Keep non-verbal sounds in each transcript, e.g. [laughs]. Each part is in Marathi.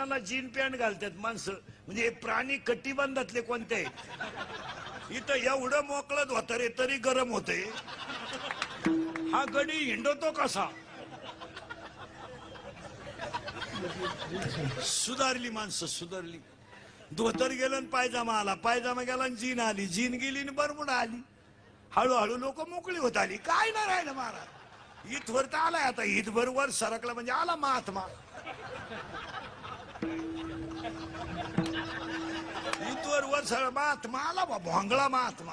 लग्नाला जीन पॅन्ट घालतात माणसं. म्हणजे हे प्राणी कटिबंधातले कोणते इथं एवढं मोकळं धोतर तरी गरम होते हा गडी हिंडतो कसा? सुधारली माणसं सुधारली. धोतर गेलं पायजामा आला. पायजामा गेला आणि जीन आली. जीन गेली आणि बरमुडा आली. हळूहळू लोक मोकळी होत आली. काय ना राहिलं महाराज? इथवर तर आलाय आता. ईदभर वर सरकला म्हणजे आला महात्मा. इथवर वर महात्मा आला बा भोंगळा महात्मा.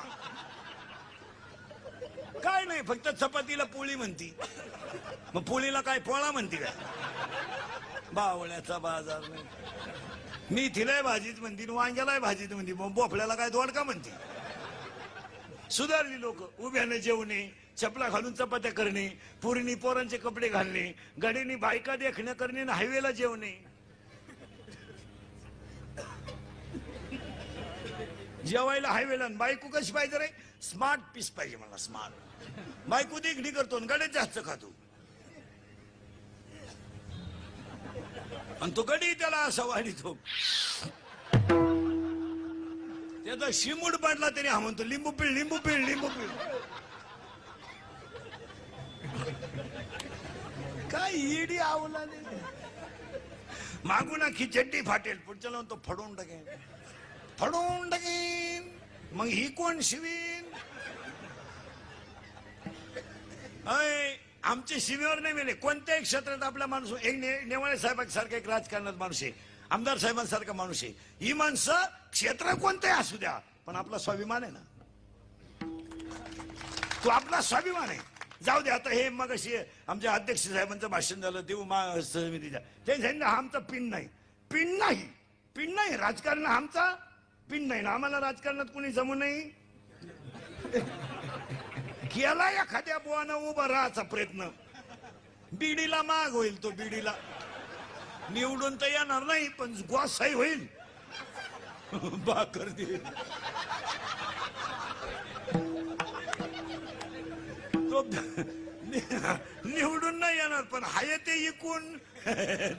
काय नाही फक्त चपातीला पोळी म्हणती. मग पोळीला काय पोळा म्हणती काय? बावळ्याचा बाजार नाही. मी तिलाय भाजीत म्हणती वांग्याला वांग्यालाय भाजीत म्हणती. मग बोफड्याला काय दोडका म्हणती? सुधारली लोक. उभ्याने जेवणे चपला घालून चपात्या करणे पुरणी पोरांचे कपडे घालणे गडीनी बायका देखणं करणे हायवेला जेवणे. जेवायला हायवेला बायको कशी पाहिजे रे? स्मार्ट पीस पाहिजे मला स्मार्ट बायको देखणी करतो आणि गडे जास्त खातो. आणि तो गडी त्याला असा वाढितो. त्याचा शिमूड पाडला तरी हा म्हणतो लिंबू पिळ लिंबू पिळ लिंबू पिळ. काय इडी आवला मागून ना खिचड्डी फाटेल पुढच्या तो फडवून टाकेल फडून टाकीन मग ही कोण शिवीन? अय आमचे सीमेवर नाही मेले. कोणत्याही क्षेत्रात आपला माणूस एक ने- नेवाळे साहेबांसारखा एक राजकारणात माणूस आहे आमदार साहेबांसारखा माणूस आहे. ही माणसं क्षेत्र कोणतंही असू द्या पण आपला स्वाभिमान आहे ना. तो आपला स्वाभिमान आहे. जाऊ दे आता हे मग अशी आमच्या अध्यक्ष साहेबांचं भाषण झालं देऊ मा समितीच्या ते हा आमचा पिन नाही. पिन नाही. पिन नाही. राजकारण आमचा पिन नाही ना आम्हाला राजकारणात कोणी जमू नाही. केला एखाद्या बुवानं उभा राहायचा प्रयत्न. बीडीला माग होईल तो बीडीला. निवडून तर येणार नाही पण गोसाई होईल. बाकर देईल. तो निवडून नाही येणार पण हाय ते इकून.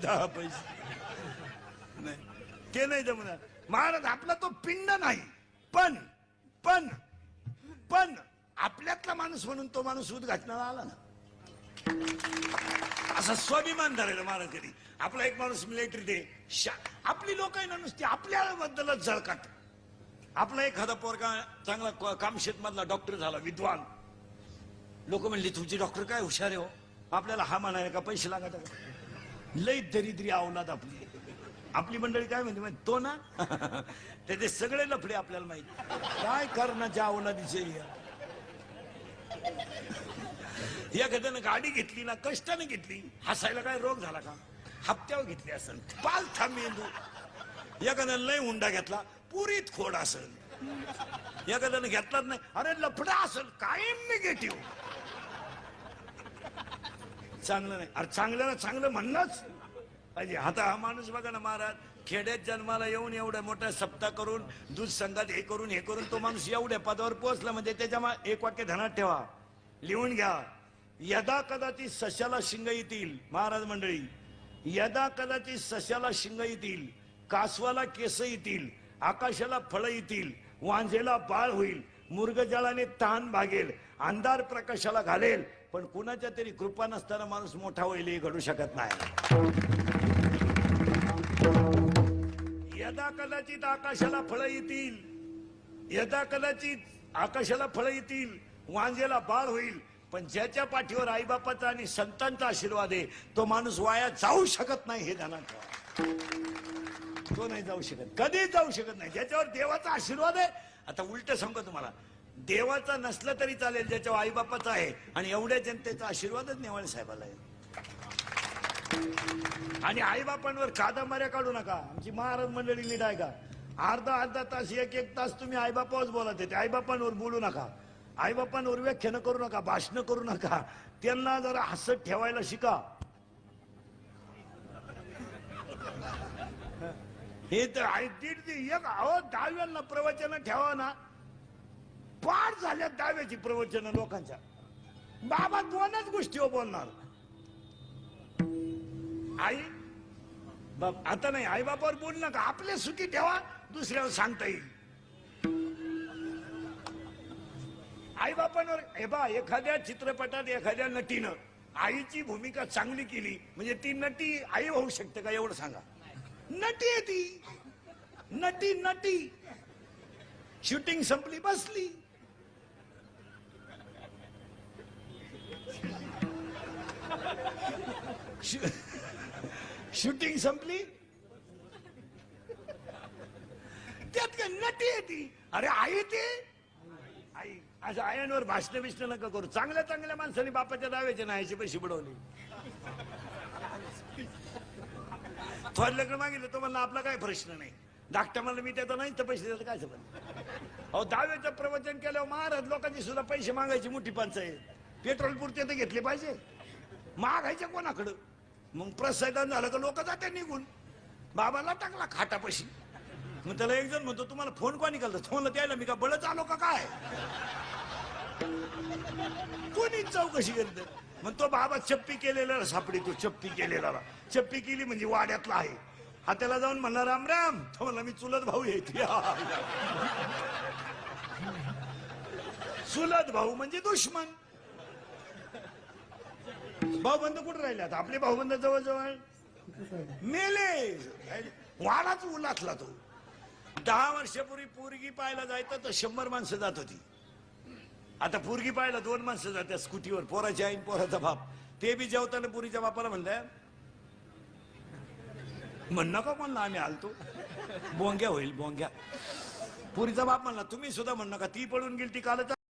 दहा पैसे. नाही ते नाही जमणार. महाराज आपला तो पिंड नाही. पण पण पण आपल्यातला माणूस म्हणून तो माणूस उद्घाटनाला आला ना. असा स्वाभिमान धरायला महाराज कधी आपला एक माणूस मिलिटरी दे. आपली लोक आहे ना नुसती आपल्याबद्दलच झळकात आपला एखादा पोरगा चांगला क- कामशेत मधला डॉक्टर झाला विद्वान. लोक म्हणले तुमची डॉक्टर काय हुशार आहे हो? आपल्याला हा म्हणायला का पैसे लागत आहे लई दरिद्री अवलाद आपली. आपली मंडळी काय म्हणते माहिती? तो ना? [laughs] त्याचे सगळे लफडे आपल्याला माहिती. काय करण्याच्या अवलादीचे हे? एखाद्यानं गाडी घेतली ना कष्टाने घेतली. हसायला काय रोग झाला का? हप्त्यावर घेतली असेल पाल थांबेंदू एखाद्यानं लय हुंडा घेतला. पुरीत खोड असेल एखाद्यानं घेतलाच नाही. अरे लफडा असेल कायम निगेटिव्ह. चांगलं नाही. अरे चांगल्याला चांगलं म्हणणंच. पाहिजे. आता हा माणूस बघा ना महाराज खेड्यात जन्माला येऊन एवढ्या मोठ्या सप्ताह करून दूध संघात हे करून हे करून तो माणूस एवढ्या पदावर पोहोचला म्हणजे त्याच्या एक वाक्य धनात ठेवा. लिहून घ्या. यदा कदाचित सशाला शिंग येतील महाराज मंडळी. यदा कदाचित सशाला शिंग येतील कासवाला केस येतील आकाशाला फळं येतील वांझेला बाळ होईल मुर्गजळाने ताण भागेल अंधार प्रकाशाला घालेल पण कुणाच्या तरी कृपा नसताना माणूस मोठा होईल हे घडू शकत नाही. यदा कदाचित आकाशाला फळं येतील यदा कदाचित आकाशाला फळं येतील वांजेला बाळ होईल पण ज्याच्या पाठीवर आईबापाचा आणि संतांचा आशीर्वाद आहे तो माणूस वाया जाऊ शकत नाही हे ध्यानात ठेवा. तो नाही जाऊ शकत कधी जाऊ शकत नाही. ज्याच्यावर देवाचा आशीर्वाद आहे आता उलट सांगतो तुम्हाला देवाचा नसला तरी चालेल ज्याच्यावर आईबापाचा आहे आणि एवढ्या जनतेचा आशीर्वादच नेवाळे साहेबाला आहे. आणि आईबापांवर कादंबऱ्या काढू नका. आमची महाराज मंडळी नीट आहे का? अर्धा अर्धा तास एक एक तास तुम्ही आईबापावर बोलत येते आईबापांवर बोलू नका. आईबापांवर व्याख्यानं करू नका भाषण करू नका. त्यांना जरा हसत ठेवायला शिका. हे तर दीड ते एक. अहो दहाव्यांना प्रवचन ठेवा ना. पाठ झाल्या दहाव्याची प्रवचन लोकांच्या. बाबा दोनच गोष्टीवर हो बोलणार. आई बाप आता नाही आई बापावर बोल नका आपले सुखी ठेवा दुसऱ्यावर सांगता येईल. आई बापांवर हे बा एखाद्या चित्रपटात एखाद्या नटीनं आईची भूमिका चांगली केली म्हणजे ती नटी आई होऊ शकते का? एवढं सांगा. नटी आहे ती. नटी नटी. शूटिंग संपली बसली. शू- शूटिंग संपली? त्यात काय नटी आहे ती? अरे आई ते? आई असं आयांवर भाषण बिष्ण नका करू. चांगल्या चांगल्या माणसाने बापाच्या दाव्याचे नाहीचे पैसे बुडवले. थोरल्याकडे मागितलं तो म्हणला आपला काय प्रश्न नाही. धाकट्या म्हणलं मी त्याचा नाही तर पैसे द्यायचं काय संबंध? अहो दाव्याचं प्रवचन केल्यावर महाराज लोकांची सुद्धा पैसे मागायची मोठी पंचायत. पेट्रोल पुरते तर घेतले पाहिजे. मागायचे कोणाकडं? मग प्रसादन झालं का लोक जाते निघून. बाबाला टाकला खाटापाशी. मग त्याला एक जण म्हणतो तुम्हाला फोन कोणी केला तो द्यायला मी का बळच आलो का काय? कोणी चौकशी करत मग तो बाबा चप्पी केलेला सापडी तो चप्पी केलेला. चप्पी केली म्हणजे वाड्यातला आहे. हा त्याला जाऊन म्हणला राम राम. तो म्हणला मी चुलत भाऊ येते चुलत भाऊ म्हणजे दुश्मन. भाऊबंद कुठे राहिले आता आपले भाऊबंद जवळजवळ? मेले. वाडाच उलातला तो. दहा वर्षापूर्वी पोरगी पाहायला जायचं तर शंभर माणसं जात होती. आता पोरगी पाहायला दोन माणसं जात्या स्कूटीवर. पोराची आईन पोराचा बाप. ते बी जेवताना पुरीच्या बापाला म्हणल्या म्हण नका म्हणलं आम्ही आलतो. बोंग्या होईल बोंग्या. पुरीचा बाप म्हणला तुम्ही सुद्धा म्हण नका ती पळून गेली ती कालच